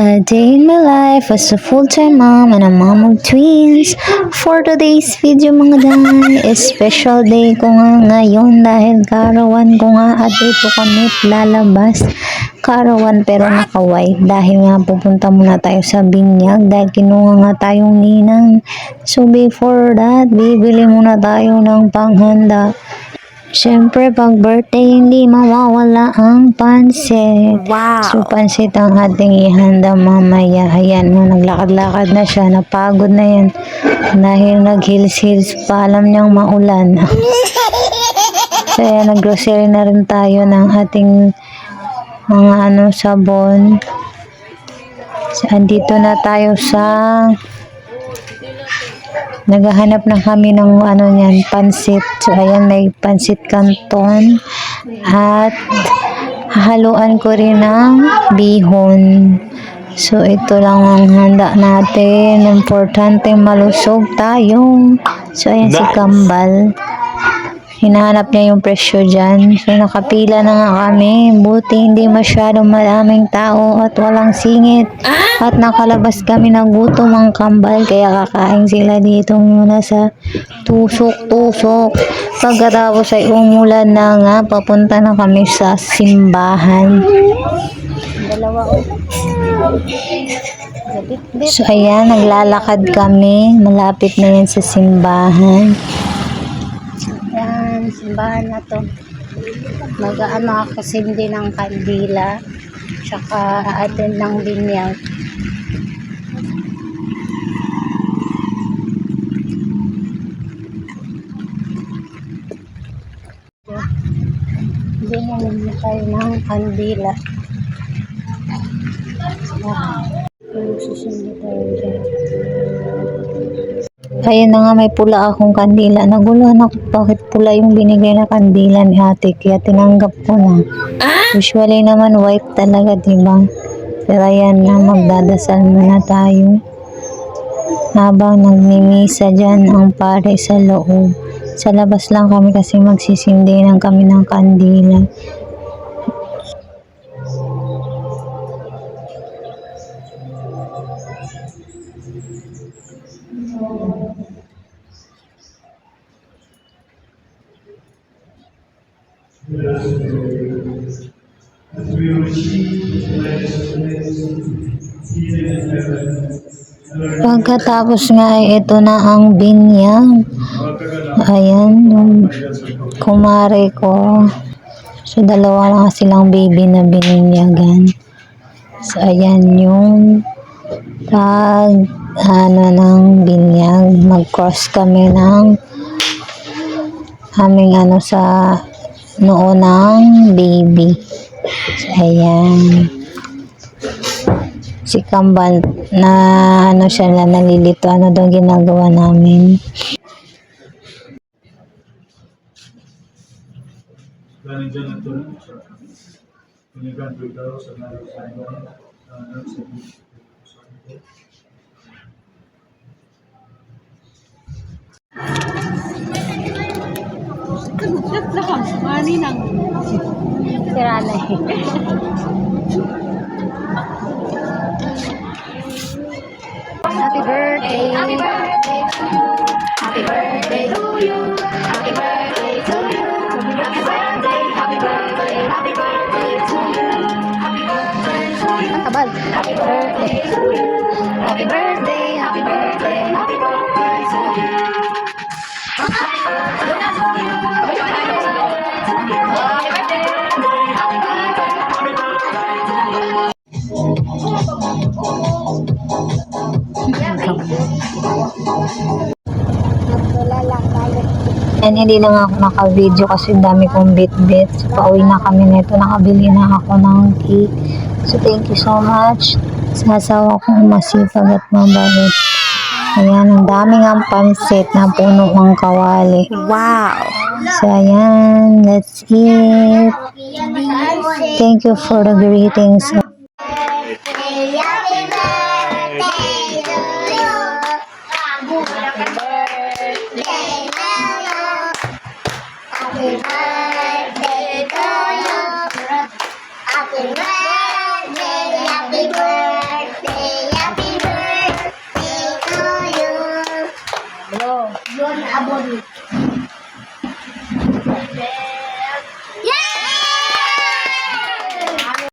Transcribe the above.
A day in my life as a full-time mom and a mom of twins. For today's video mga day, special day ko nga ngayon dahil karawan ko nga at ito kami lalabas. Karawan pero naka-white dahil nga pupunta muna tayo sa binyag dahil kinuha nga tayong ninang. So before that, bibili muna tayo ng panghanda. Siyempre, pag birthday, hindi mawawala ang pansit. Wow. So, pansit ang ating ihanda mamaya. Ayan, no, naglakad-lakad na siya. Napagod na yan. Dahil nag-hills-hills pa, alam niyang maulan. so, ayan, nag-grocery na rin tayo ng ating mga ano, sabon. So, andito na tayo sa naghahanap na kami ng ano niyan, pansit. So, ayan, may pansit canton. At, haluan ko rin ng bihon. So, ito lang ang handa natin. Importante malusog tayo. So, ayan si Kambal. Hinahanap niya yung presyo dyan. So, nakapila na nga kami. Buti hindi masyadong maraming tao at walang singit. At nakalabas kami ng gutom ang kambal. Kaya kakain sila dito muna sa tusok-tusok. Pagkatapos ay umulan na nga. Papunta na kami sa simbahan. Dalawa So, ayan, naglalakad kami. Malapit na yan sa simbahan. Yan, simbahan na to. Mag-ano ako sindi ng kandila. Tsaka attend ng binyag. Binyagan na tayo ng kandila. Yung susindi tayo dyan. Ayan na nga, may pula akong kandila. Naguluhan ako bakit pula yung binigay na kandila ni ate. Kaya tinanggap ko na. Usually naman white talaga, diba? Pero ayan na, magdadasal muna tayo. Habang nagmimisa dyan ang pare sa loob. Sa labas lang kami kasi magsisindi ng kami ng kandila. Pagkatapos nga ito na ang binyag. Ayan, yung kumare ko. So, dalawa lang silang baby na bininyagan. So, ayan yung pag ano ng binyag. Mag-cross kami ng aming ano sa noo ng baby. So, ayan. Si Kambal na ano siya na nalilito. Ano daw ginagawa namin? Galing dyan ito sa piniganto daw sa sa ibang nalang sa sira na eh. Happy birthday Happy birthday Happy birthday to you. Happy birthday to you. Happy birthday Happy birthday Happy birthday to you. Happy birthday to you. Happy birthday to you. Happy birthday Happy birthday Happy birthday to you. And hindi na nga ako naka-video kasi dami kong bit-bit. So, pauwi na kami nito. Nakabili na ako ng cake. So, thank you so much sa asawa kong masipag at mabait. Ayan, ang daming ang pansit na puno ng kawali. Wow. So, ayan. Let's eat. Thank you for the greetings. Happy birthday to you. Happy birthday, happy birthday, happy birthday to you. Bro, yun abon.